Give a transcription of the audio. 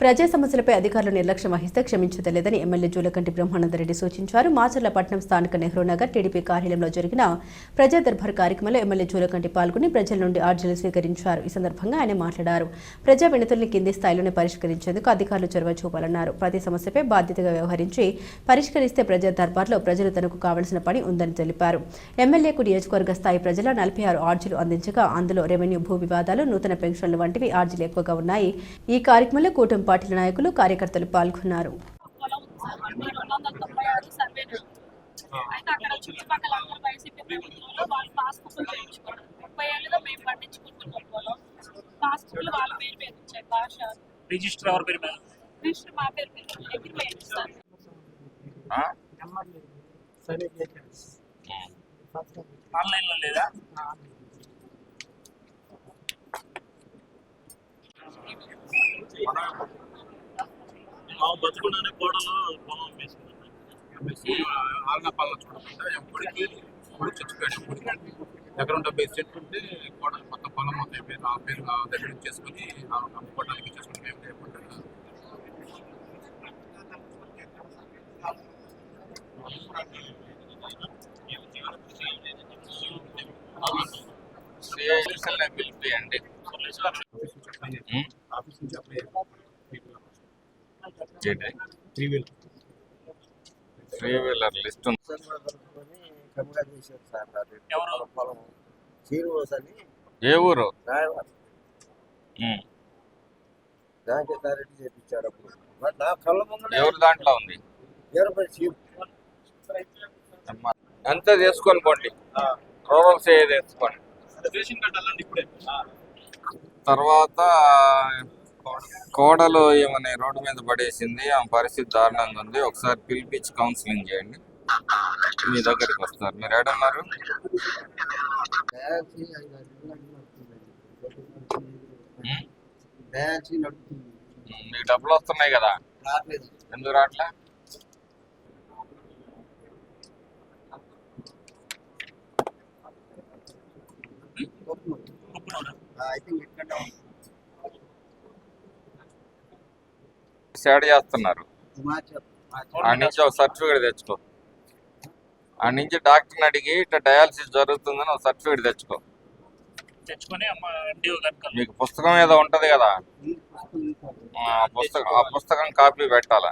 ప్రజా సమస్యలపై అధికారులు నిర్లక్ష్యం వహిస్తే క్షమించదలేదని ఎమ్మెల్యే జూలకంటి బ్రహ్మానందరెడ్డి సూచించారు. మాచర్ల పట్నం స్థానిక నెహ్రూ నగర్ టీడీపీ కార్యాలయంలో జరిగిన ప్రజా దర్బార్ కార్యక్రమంలో ఎమ్మెల్యే జూలకంటి పాల్గొని ప్రజల నుండి ఆర్జీలు స్వీకరించారు. ఈ సందర్భంగా ఆయన మాట్లాడారు. ప్రజా వినతుల్ని కింది స్థాయిలోనే పరిష్కరించేందుకు అధికారులు చొరవ చూపాలన్నారు. ప్రతి సమస్యపై బాధ్యతగా వ్యవహరించి పరిష్కరిస్తే ప్రజా దర్బార్లో ప్రజలు తనకు కావలసిన పని ఉందని తెలిపారు. ఎమ్మెల్యేకు నియోజకవర్గ స్థాయి ప్రజల నలభై ఆరు ఆర్జీలు అందించగా అందులో రెవెన్యూ భూ వివాదాలు నూతన పెన్షన్లు వంటివి ఆర్జీలు ఎక్కువగా ఉన్నాయి. ఈ కార్యక్రమంలో కూటమి పార్టీల నాయకులు కార్యకర్తలు పాల్గొన్నారు. అయితే అక్కడ చుట్టుపక్కల అందరూ వైసీపీ ప్రభుత్వంలో వాళ్ళు ముప్పై ఏళ్ళుగా మేము పండించుకుంటున్నాం పొలం వాళ్ళ పేరు మీద? వచ్చాయి భాష రిజిస్టర్ ఎవరి పేరు మీద. రిజిస్టర్ మా పేరు మీద సార్ లేదా? మా బతుకున్నానే కోడలు పొలం అమ్మేసి ఆలన పాలన చూడకుండా ఎప్పటికీ కొడుకు చచ్చిపోయాడు ఎప్పటికీ దగ్గర ఉంటే బేస్ చెట్టు ఉంటే కోడలు మొత్తం పొలం మొత్తం అయిపోయింది. ఆ పేరు దగ్గర నుంచి చేసుకుని ఆ అమ్ముకోవడానికి చేసుకుని మేము లేకుండా ఆఫీస్ నుంచి అప్లై చేసి ఆఫీస్ నుంచి అప్లై ఏంటి three wheel three wheeler list ఏ ఊరు? చేపించాడు అప్పుడు. నా కళ్ళ ముందు ఎవరు దాంట్లో ఉంది. అంతా తీసుకొని పోండి. రూరల్ సేవ ఇప్పుడే. తర్వాత కోడలు ఏమని రోడ్డు మీద పడేసింది ఆ పరిస్థితి దారుణంగా ఉంది. ఒకసారి పిలిపించి కౌన్సిలింగ్ చేయండి. మీ దగ్గరికి వస్తారు. మీరు ఏడున్నారు? మీకు డబ్బులు వస్తున్నాయి కదా? ఎందుకు రావట్లే? ఐ థింక్ ఇక్కడ సేడ్ చేస్తున్నారు. ఆ నుంచి ఒక సర్టిఫికేట్ తెచ్చుకో. ఆ నుంచి డాక్టర్ని అడిగి ఇట్లా డయాలసిస్ జరుగుతుందని ఒక సర్టిఫికేట్ తెచ్చుకో. మీకు పుస్తకం ఏదో ఉంటది కదా. ఆ పుస్తకం ఆ పుస్తకం కాపీ పెట్టాలా.